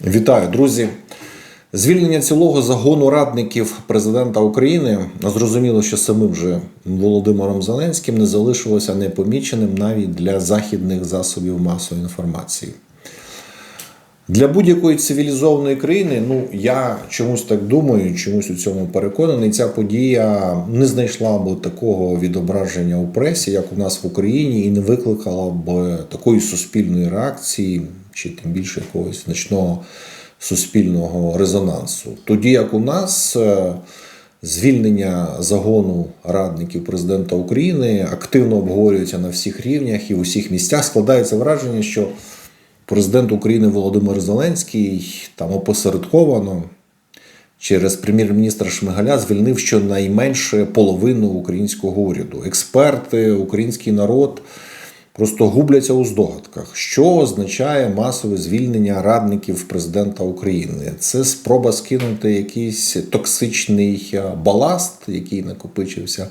Вітаю, друзі. Звільнення цілого загону радників президента України зрозуміло, що самим же Володимиром Зеленським не залишилося непоміченим навіть для західних засобів масової інформації. Для будь-якої цивілізованої країни, ну я чомусь так думаю, чомусь у цьому переконаний, ця подія не знайшла б такого відображення у пресі, як у нас в Україні, і не викликала б такої суспільної реакції, чи тим більше якогось значного суспільного резонансу. Тоді як у нас е, звільнення загону радників президента України активно обговорюється на всіх рівнях і в усіх місцях, складається враження, що президент України Володимир Зеленський там опосередковано через прем'єр-міністра Шмигаля звільнив щонайменше половину українського уряду. Експерти, український народ просто губляться у здогадках, що означає масове звільнення радників президента України. Це спроба скинути якийсь токсичний е, баласт, який накопичився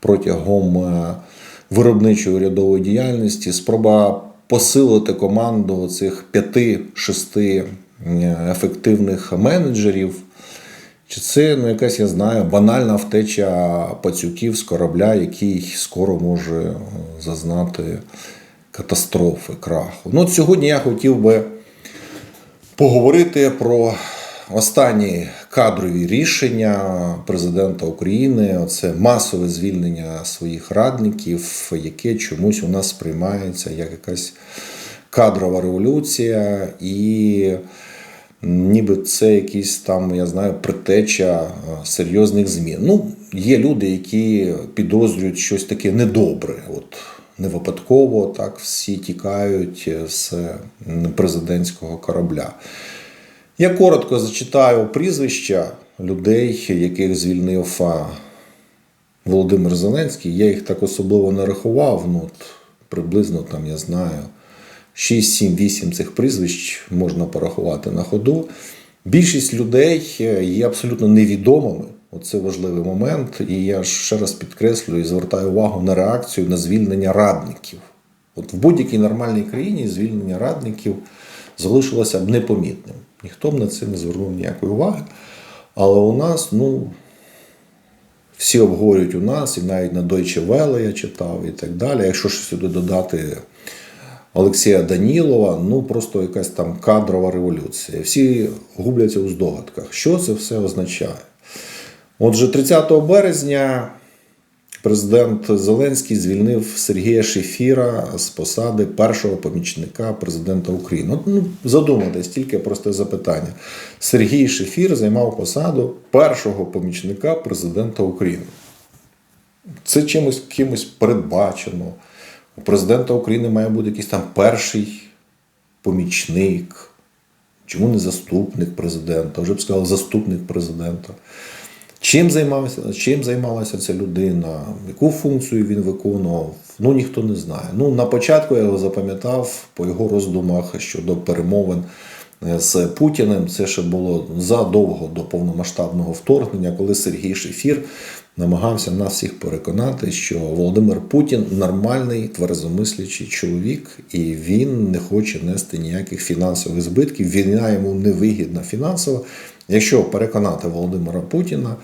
протягом е, виробничої урядової діяльності, спроба посилити команду цих п'яти-шести е, ефективних менеджерів. Чи це ну, якась, я знаю, банальна втеча пацюків з корабля, який скоро може е, зазнати катастрофи, краху? Ну, от сьогодні я хотів би поговорити про останні кадрові рішення президента України. Це масове звільнення своїх радників, яке чомусь у нас сприймається як якась кадрова революція і ніби це якісь там, я знаю, притеча е, серйозних змін. Ну, є люди, які підозрюють щось таке недобре. От не випадково так всі тікають з президентського корабля. Я коротко зачитаю прізвища людей, яких звільнив Володимир Зеленський. Я їх так особливо не рахував. Ну, от, приблизно там я знаю. 6, 7, 8 цих прізвищ можна порахувати на ходу. Більшість людей є абсолютно невідомими. Оце важливий момент. І я ще раз підкреслюю і звертаю увагу на реакцію на звільнення радників. От в будь-якій нормальній країні звільнення радників залишилося б непомітним. Ніхто б на це не звернув ніякої уваги. Але у нас, ну, всі обговорюють у нас, і навіть на Deutsche Welle я читав і так далі. Якщо ж сюди додати Олексія Данілова, ну просто якась там кадрова революція. Всі губляться у здогадках. Що це все означає? Отже, 30 березня президент Зеленський звільнив Сергія Шефіра з посади першого помічника президента України. Ну, задумайтесь, тільки просте запитання. Сергій Шефір займав посаду першого помічника президента України. Це чимось кимось передбачено. У президента України має бути якийсь там перший помічник. Чому не заступник президента? Вже б сказав, заступник президента. Чим займався, чим займалася ця людина, яку функцію він виконував, ну ніхто не знає. Ну, на початку я його запам'ятав по його роздумах щодо перемовин з Путіним. Це ще було задовго до повномасштабного вторгнення, коли Сергій Шефір намагався нас всіх переконати, що Володимир Путін нормальний тверезомислячий чоловік, і він не хоче нести ніяких фінансових збитків. Війна йому невигідна фінансово. Якщо переконати Володимира Путіна,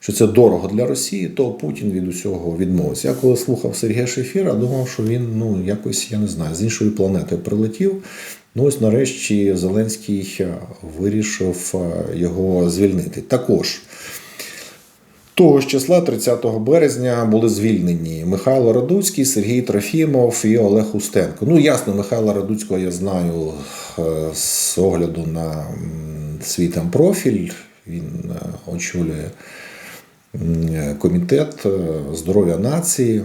що це дорого для Росії, то Путін від усього відмовився. Я коли слухав Сергія Шефіра, думав, що він ну якось я не знаю з іншої планети прилетів. Ну ось нарешті Зеленський вирішив його звільнити. Також. Того ж числа 30 березня були звільнені Михайло Радуцький, Сергій Трофімов і Олег Устенко. Ну, ясно, Михайла Радуцького я знаю з огляду на свій там профіль. Він очолює комітет здоров'я нації,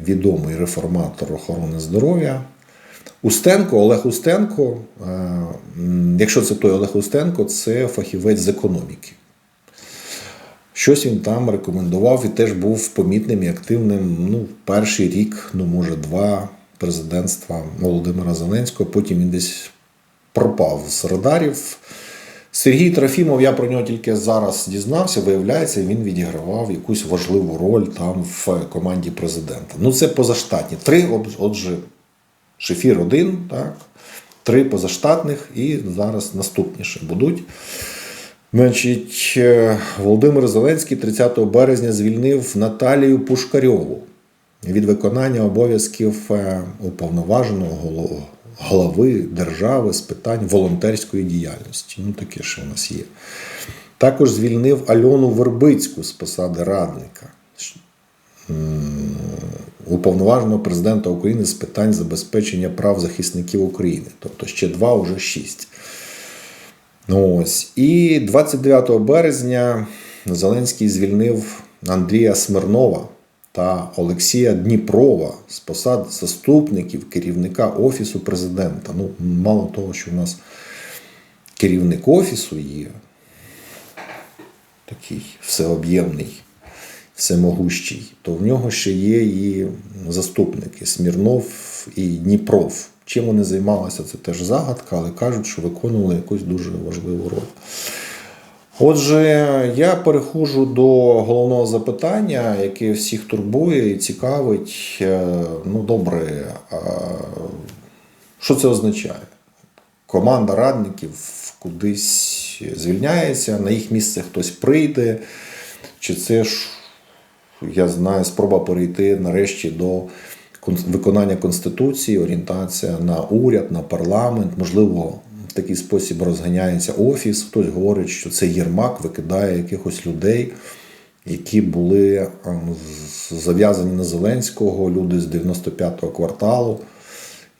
відомий реформатор охорони здоров'я. Устенко, Олег Устенко, якщо це той Олег Устенко, це фахівець з економіки. Щось він там рекомендував і теж був помітним і активним ну, перший рік, ну може два президентства Володимира Зеленського. Потім він десь пропав з радарів. Сергій Трофімов, я про нього тільки зараз дізнався, виявляється, він відігравав якусь важливу роль там в команді президента. Ну, це позаштатні. Три, отже, Шефір один, так, три позаштатних і зараз наступні ще будуть. Значить, е, Володимир Зеленський 30 березня звільнив Наталію Пушкарьову від виконання обов'язків е, уповноваженого голо- голови держави з питань волонтерської діяльності. Ну, таке, що в нас є. Також звільнив Альону Вербицьку з посади радника уповноваженого президента України з питань забезпечення прав захисників України. Тобто ще два, уже шість. Ну, Ось. І 29 березня Зеленський звільнив Андрія Смирнова та Олексія Дніпрова з посад заступників керівника Офісу президента. Ну, мало того, що у нас керівник офісу є, такий всеоб'ємний, всемогущий, то в нього ще є і заступники Смірнов і Дніпров. Чим вони займалися, це теж загадка, але кажуть, що виконували якусь дуже важливу роль. Отже, я переходжу до головного запитання, яке всіх турбує і цікавить. Е, Ну, добре, що це означає? Команда радників кудись звільняється, на їх місце хтось прийде. Чи це ж, я знаю, спроба перейти нарешті до виконання Конституції, орієнтація на уряд, на парламент, можливо, в такий спосіб розганяється офіс. Хтось говорить, що це Єрмак викидає якихось людей, які були ем, зав'язані на Зеленського, люди з 95-го кварталу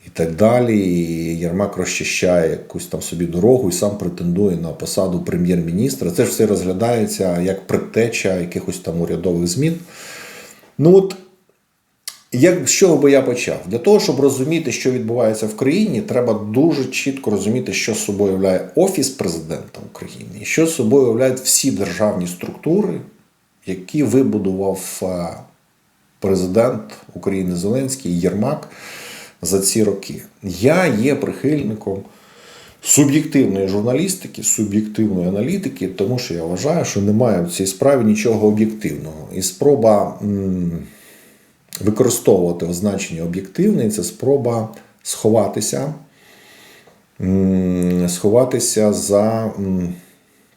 і так далі. І Єрмак розчищає якусь там собі дорогу і сам претендує на посаду прем'єр-міністра. Це ж все розглядається як предтеча якихось там урядових змін. Ну от як, з чого би я почав? Для того, щоб розуміти, що відбувається в країні, треба дуже чітко розуміти, що з собою являє Офіс президента України і що з собою являють всі державні структури, які вибудував е, президент України Зеленський Єрмак за ці роки. Я є прихильником суб'єктивної журналістики, суб'єктивної аналітики, тому що я вважаю, що немає в цій справі нічого об'єктивного. І спроба м, використовувати означення об'єктивний це спроба сховатися, сховатися за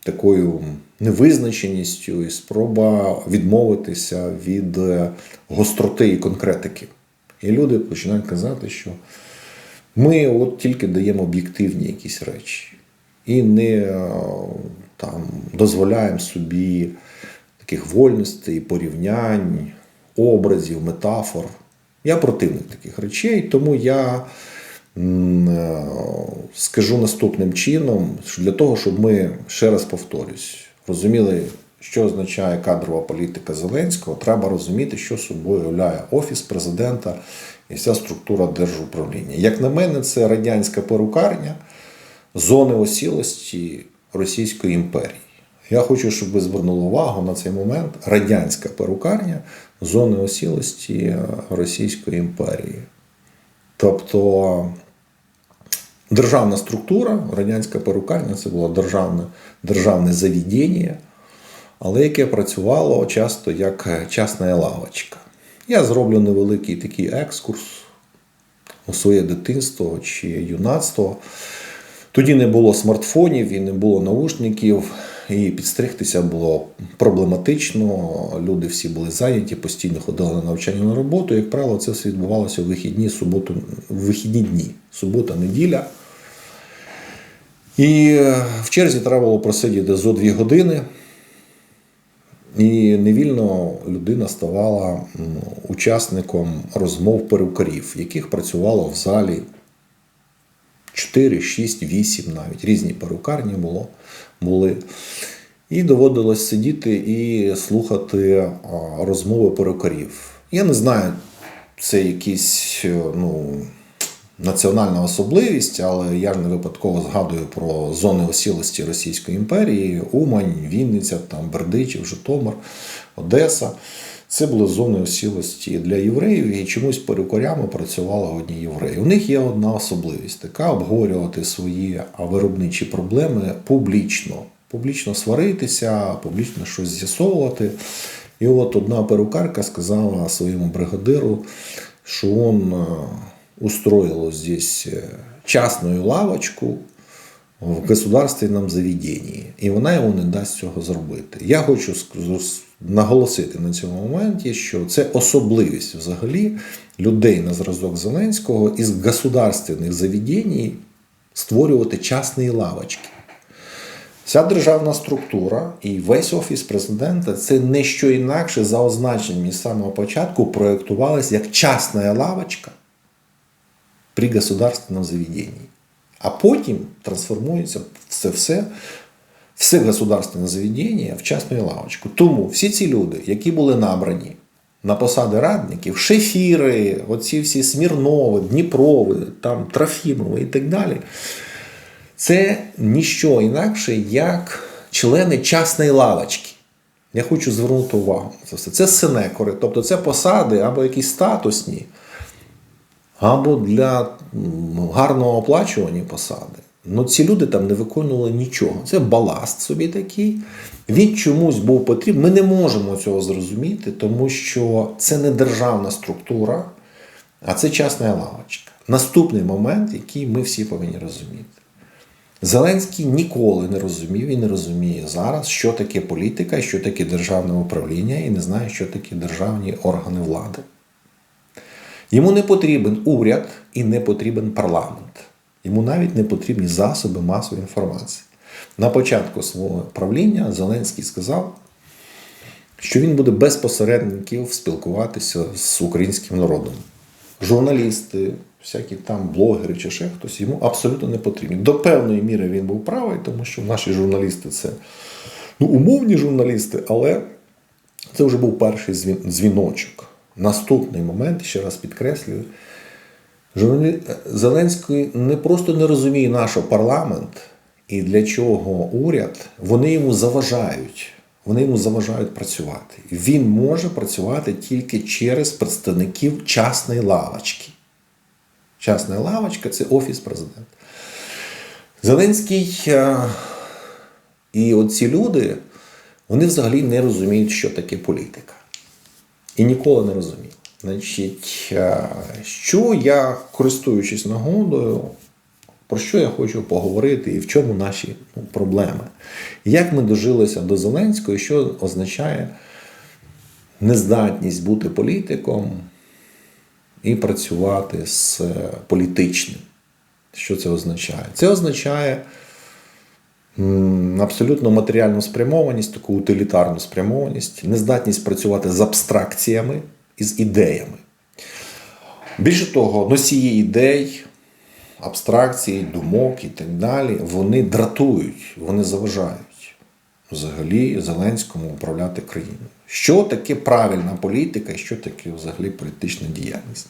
такою невизначеністю і спроба відмовитися від е, гостроти і конкретики. І люди починають казати, що ми от тільки даємо об'єктивні якісь речі і не е, там, дозволяємо собі таких вольностей, порівнянь, образів, метафор. Я противник таких речей, тому я е, скажу наступним чином, що для того, щоб ми, ще раз повторюсь, розуміли, що означає кадрова політика Зеленського, треба розуміти, що собою являє Офіс президента і вся структура держуправління. Як на мене, це радянська перукарня зони осілості Російської імперії. Я хочу, щоб ви звернули увагу на цей момент. Радянська перукарня зони осілості Російської імперії. Тобто державна структура, радянська перукарня це було державне, державне заведення, але яке працювало часто як частна лавочка. Я зроблю невеликий такий екскурс у своє дитинство чи юнацтво. Тоді не було смартфонів і не було наушників, і підстригтися було проблематично. Люди всі були зайняті, постійно ходили на навчання на роботу. Як правило, це все відбувалося у вихідні, суботу, в вихідні дні, субота, неділя. І е, в черзі треба було просидіти зо дві години. І невільно людина ставала учасником розмов перукарів, яких працювало в залі 4, 6, 8 навіть різні перукарні було, були. І доводилось сидіти і слухати розмови перукарів. Я не знаю, це якісь е, ну, національна особливість, але я ж не випадково згадую про зони осілості Російської імперії: Умань, Вінниця, там, Бердичів, Житомир, Одеса. Це були зони осілості для євреїв, і чомусь перукарями працювали одні євреї. У них є одна особливість така обговорювати свої виробничі проблеми публічно. Публічно сваритися, публічно щось з'ясовувати. І от одна перукарка сказала своєму бригадиру, що він устроило здесь э, частную лавочку в государственному заведенні, і вона йому не дасть цього зробити. Я хочу наголосити на цьому моменті, що це особливість взагалі людей на зразок Зеленського із государственних заведень створювати частні лавочки. Ця державна структура і весь офіс президента це не що інакше за означенням із самого початку проєктувалось як частна лавочка при государственном заведении. А потім трансформується це все, все государственне заведення в частну лавочку. Тому всі ці люди, які були набрані на посади радників, шефіри, оці всі Смірнови, Дніпрови, там, Трофімови і так далі, це ніщо інакше, як члени частної лавочки. Я хочу звернути увагу на це все. Це синекори, тобто це посади або якісь статусні, або для гарного оплачувані посади. Ну ці люди там не виконували нічого. Це баласт собі такий. Він чомусь був потрібен. Ми не можемо цього зрозуміти, тому що це не державна структура, а це частна лавочка. Наступний момент, який ми всі повинні розуміти. Зеленський ніколи не розумів і не розуміє зараз, що таке політика, що таке державне управління, і не знає, що таке державні органи влади. Йому не потрібен уряд і не потрібен парламент. Йому навіть не потрібні засоби масової інформації. На початку свого правління Зеленський сказав, що він буде без спілкуватися з українським народом. Журналісти, всякі там блогери чи ще хтось йому абсолютно не потрібні. До певної міри він був правий, тому що наші журналісти це ну, умовні журналісти, але це вже був перший дзвін- дзвіночок. Наступний момент, ще раз підкреслюю. Зеленський не просто не розуміє наш парламент і для чого уряд, вони йому заважають. Вони йому заважають працювати. Він може працювати тільки через представників частної лавочки. Частна лавочка це офіс президента. Зеленський е, і оці люди, вони взагалі не розуміють, що таке політика. І ніколи не розуміли. Значить, е, що я, користуючись нагодою, про що я хочу поговорити і в чому наші ну, проблеми? Як ми дожилися до Зеленського, що означає нездатність бути політиком і працювати з е, політичним? Що це означає? Це означає абсолютно матеріальну спрямованість, таку утилітарну спрямованість, нездатність працювати з абстракціями і з ідеями. Більше того, носії ідей, абстракцій, думок і так далі, вони дратують, вони заважають взагалі Зеленському управляти країною. Що таке правильна політика і що таке взагалі політична діяльність?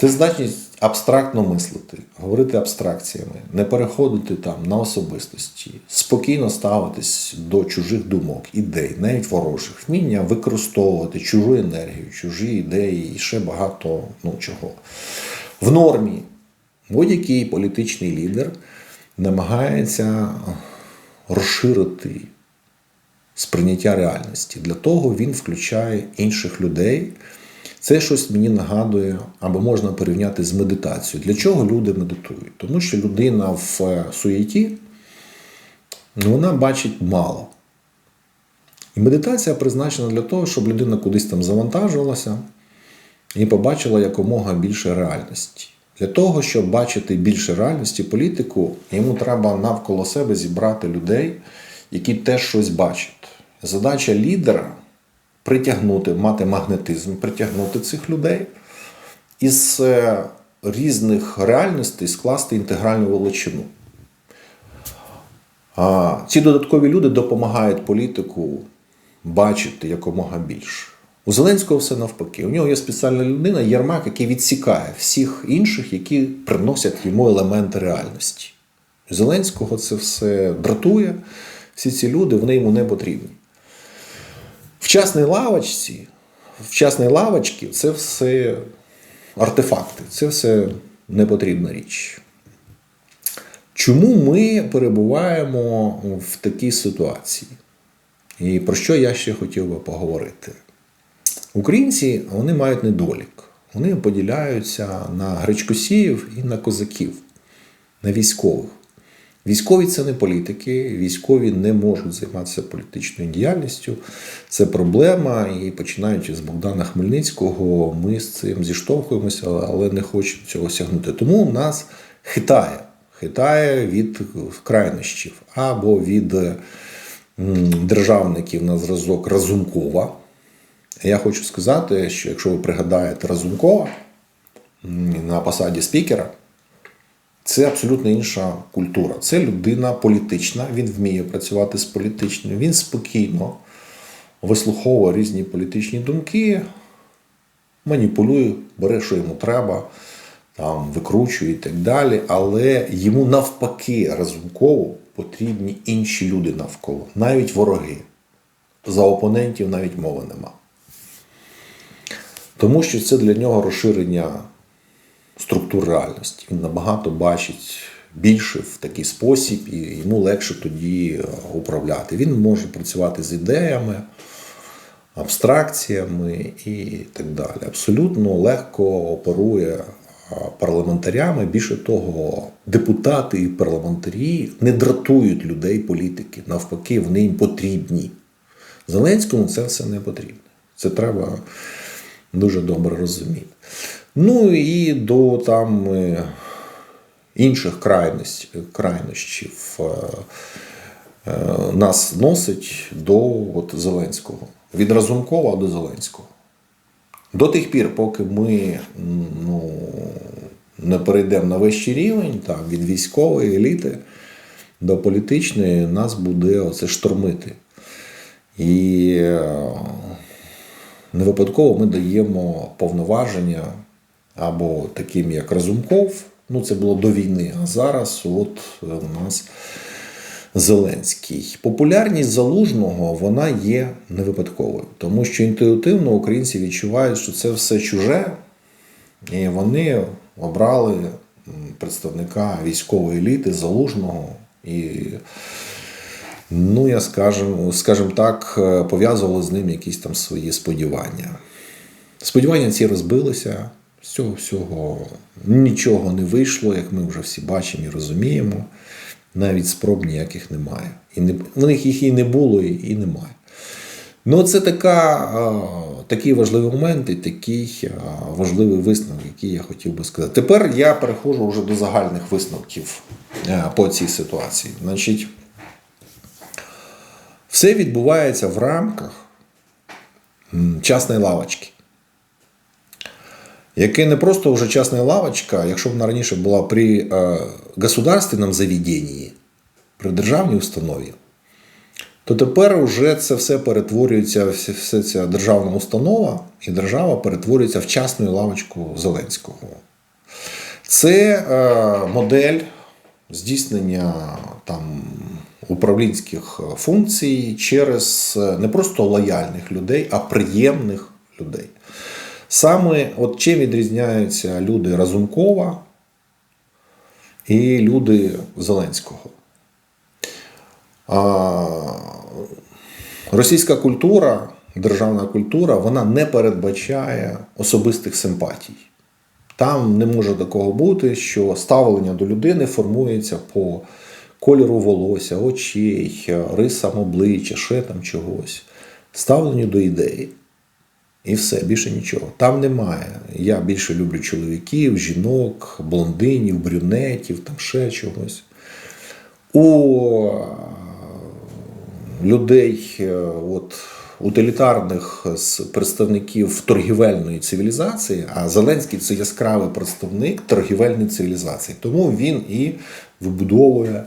Це здатність абстрактно мислити, говорити абстракціями, не переходити там на особистості, спокійно ставитись до чужих думок, ідей, навіть ворожих, вміння використовувати чужу енергію, чужі ідеї і ще багато ну, чого. В нормі будь-який політичний лідер намагається розширити сприйняття реальності. Для того він включає інших людей. Це щось мені нагадує, або можна порівняти з медитацією. Для чого люди медитують? Тому що людина в е, суєті ну, вона бачить мало. І медитація призначена для того, щоб людина кудись там завантажувалася і побачила якомога більше реальності. Для того, щоб бачити більше реальності, політику, йому треба навколо себе зібрати людей, які теж щось бачать. Задача лідера притягнути, мати магнетизм, притягнути цих людей із е, різних реальностей скласти інтегральну величину. А ці додаткові люди допомагають політику бачити якомога більше. У Зеленського все навпаки. У нього є спеціальна людина, Єрмак, який відсікає всіх інших, які приносять йому елементи реальності. Зеленського це все дратує, всі ці люди вони йому не потрібні. В частній лавочці, в частній лавочці це все артефакти, це все непотрібна річ. Чому ми перебуваємо в такій ситуації? І про що я ще хотів би поговорити? Українці вони мають недолік. Вони поділяються на гречкосіїв і на козаків, на військових. Військові це не політики, військові не можуть займатися політичною діяльністю. Це проблема. І починаючи з Богдана Хмельницького, ми з цим зіштовхуємося, але не хочемо цього осягнути. Тому нас хитає. Хитає від крайнощів або від державників на зразок Разумкова. Я хочу сказати, що якщо ви пригадаєте Разумкова на посаді спікера, це абсолютно інша культура. Це людина політична, він вміє працювати з політичним, він спокійно вислуховує різні політичні думки, маніпулює, бере, що йому треба, там, викручує і так далі. Але йому навпаки разумково потрібні інші люди навколо, навіть вороги. За опонентів навіть мови нема. Тому що це для нього розширення структур реальності. Він набагато бачить більше в такий спосіб, і йому легше тоді е, управляти. Він може працювати з ідеями, абстракціями і так далі. Абсолютно легко оперує парламентарями. Більше того, депутати і парламентарі не дратують людей політики. Навпаки, вони їм потрібні. Зеленському це все не потрібно. Це треба дуже добре розуміти. Ну і до там е, інших крайнощів е, е, нас носить до от, Зеленського. Від Разумкова до Зеленського. До тих пір, поки ми ну, не перейдемо на вищий рівень, так, від військової еліти до політичної, нас буде оце штормити. І не випадково ми даємо повноваження або таким, як Разумков. Ну, це було до війни. А зараз от е, у нас Зеленський. Популярність залужного вона є не випадковою, тому що інтуїтивно українці відчувають, що це все чуже, і вони обрали представника військової еліти залужного і. Ну, я скажем, скажем так, е, пов'язували з ним якісь там свої сподівання. Сподівання ці розбилися, з цього всього нічого не вийшло, як ми вже всі бачимо і розуміємо. Навіть спроб ніяких немає. І не, в них їх і не було, і, і немає. Ну, це така, такий важливий момент і такий важливий висновок, який я хотів би сказати. Тепер я переходжу вже до загальних висновків а, по цій ситуації. Значить, все відбувається в рамках частної лавочки. Яке не просто вже частна лавочка, якщо вона раніше була при е, государственному заведенні, при державній установі, то тепер вже це все перетворюється, вся ця державна установа і держава перетворюється в частну лавочку Зеленського. Це е, модель здійснення там, управлінських функцій через е, не просто лояльних людей, а приємних людей. Саме от чим відрізняються люди Разумкова і люди Зеленського. А, російська культура, державна культура, вона не передбачає особистих симпатій. Там не може такого бути, що ставлення до людини формується по кольору волосся, очей, рисам обличчя, ще там чогось. Ставленню до ідеї. І все, більше нічого. Там немає. Я більше люблю чоловіків, жінок, блондинів, брюнетів, там ще чогось. У людей е, от, утилітарних представників торгівельної цивілізації, а Зеленський це яскравий представник торгівельної цивілізації. Тому він і вибудовує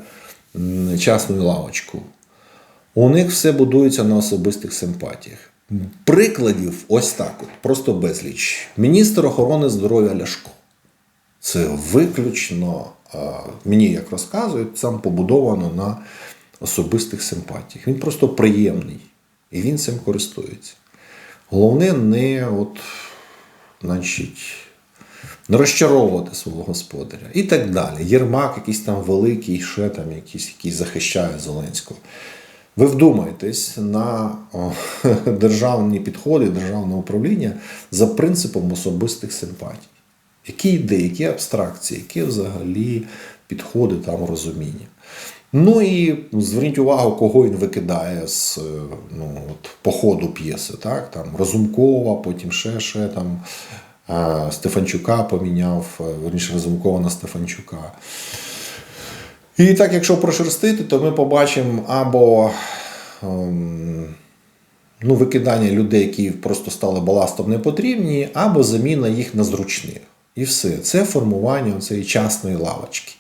частну лавочку. У них все будується на особистих симпатіях. Прикладів ось так, от, просто безліч. Міністр охорони здоров'я Ляшко. Це виключно, мені як розказують, сам побудовано на особистих симпатіях. Він просто приємний. І він цим користується. Головне не от, значить, не розчаровувати свого господаря. І так далі. Єрмак, якийсь там великий, ще там якийсь, який захищає Зеленського. Ви вдумайтесь на державні підходи, державне управління за принципом особистих симпатій. Які ідеї, які абстракції, які взагалі підходи там розуміння. Ну і зверніть увагу, кого він викидає з е, ну, от, по п'єси. Так? Там, Розумкова, потім ще, ще там, е, Стефанчука поміняв, е, верніше Разумкова на Стефанчука. І так, якщо прошерстити, то ми побачимо або ем, ну, викидання людей, які просто стали баластом не потрібні, або заміна їх на зручних. І все. Це формування цієї частної лавочки.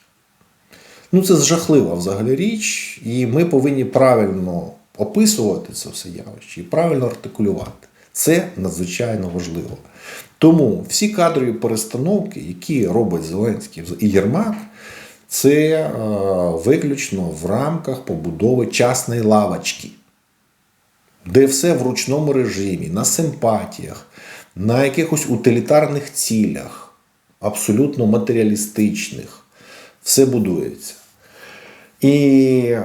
Ну, це жахлива взагалі річ, і ми повинні правильно описувати це все явище і правильно артикулювати. Це надзвичайно важливо. Тому всі кадрові перестановки, які робить Зеленський і Єрмак, це е, виключно в рамках побудови частної лавочки, де все в ручному режимі, на симпатіях, на якихось утилітарних цілях, абсолютно матеріалістичних, все будується. І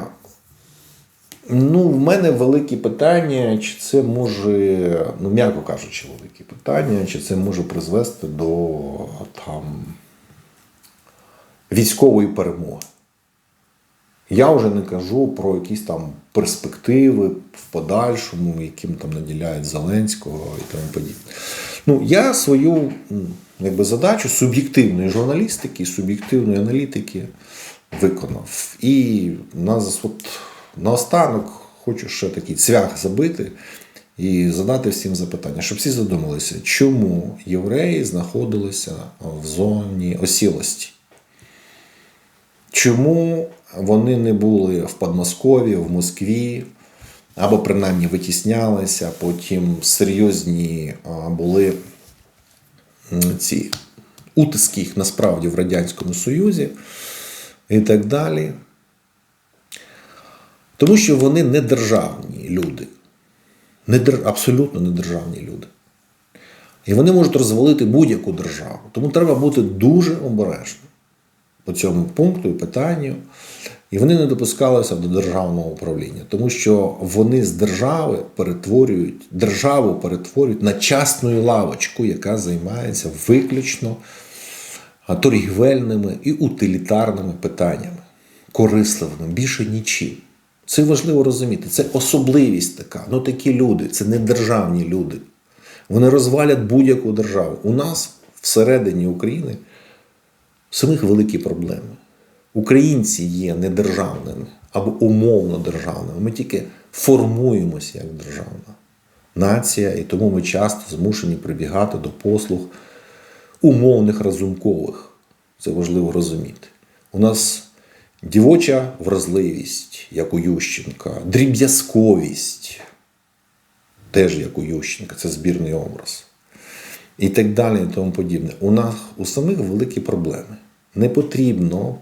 ну, в мене великі питання, чи це може, ну, м'яко кажучи, великі питання, чи це може призвести до там, військової перемоги. Я вже не кажу про якісь там перспективи в подальшому, яким там наділяють Зеленського і тому подібне. Ну, я свою якби, задачу суб'єктивної журналістики, суб'єктивної аналітики виконав. І нас, от, наостанок хочу ще такий цвях забити і задати всім запитання, щоб всі задумалися, чому євреї знаходилися в зоні осілості. Чому вони не були в Подмосков'ї, в Москві, або принаймні витіснялися, потім серйозні були ці утиски їх насправді в Радянському Союзі і так далі. Тому що вони не державні люди. Не дер... Абсолютно не державні люди. І вони можуть розвалити будь-яку державу. Тому треба бути дуже обережним по цьому пункту і питанню. І вони не допускалися до державного управління, тому що вони з держави перетворюють, державу перетворюють на частну лавочку, яка займається виключно торгівельними і утилітарними питаннями, корисливими, більше нічим. Це важливо розуміти. Це особливість така. Ну такі люди, це не державні люди. Вони розвалять будь-яку державу. У нас всередині України самих великі проблеми. Українці є недержавними або умовно державними. Ми тільки формуємося як державна нація, і тому ми часто змушені прибігати до послуг умовних разумкових. Це важливо розуміти. У нас дівоча вразливість, як у Ющенка, дріб'язковість, теж як у Ющенка, це збірний образ. І так далі, і тому подібне. У нас у самих великі проблеми. Не потрібно,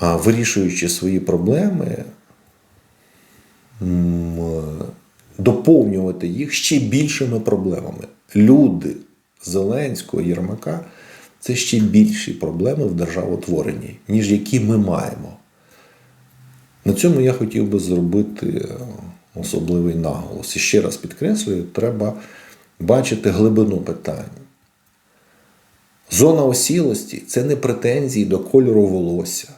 вирішуючи свої проблеми, доповнювати їх ще більшими проблемами. Люди Зеленського, Єрмака це ще більші проблеми в державотворенні, ніж які ми маємо. На цьому я хотів би зробити особливий наголос. І ще раз підкреслюю, треба бачити глибину питань. Зона осілості це не претензії до кольору волосся,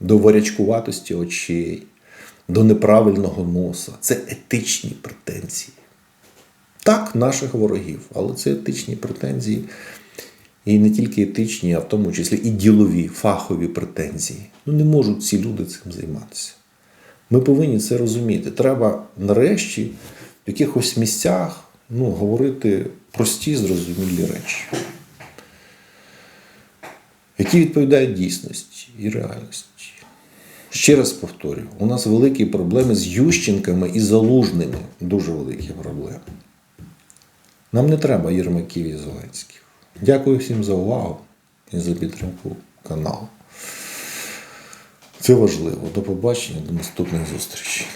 до варячкуватості очей, до неправильного носа. Це етичні претензії. Так, наших ворогів, але це етичні претензії. І не тільки етичні, а в тому числі і ділові, фахові претензії. Ну не можуть ці люди цим займатися. Ми повинні це розуміти. Треба нарешті в якихось місцях ну, говорити прості, зрозумілі речі, які відповідають дійсності і реальності. Ще раз повторюю, у нас великі проблеми з Ющенками і Залужними. Дуже великі проблеми. Нам не треба Єрмаків і Зеленських. Дякую всім за увагу і за підтримку каналу. Це важливо. До побачення, до наступних зустрічей.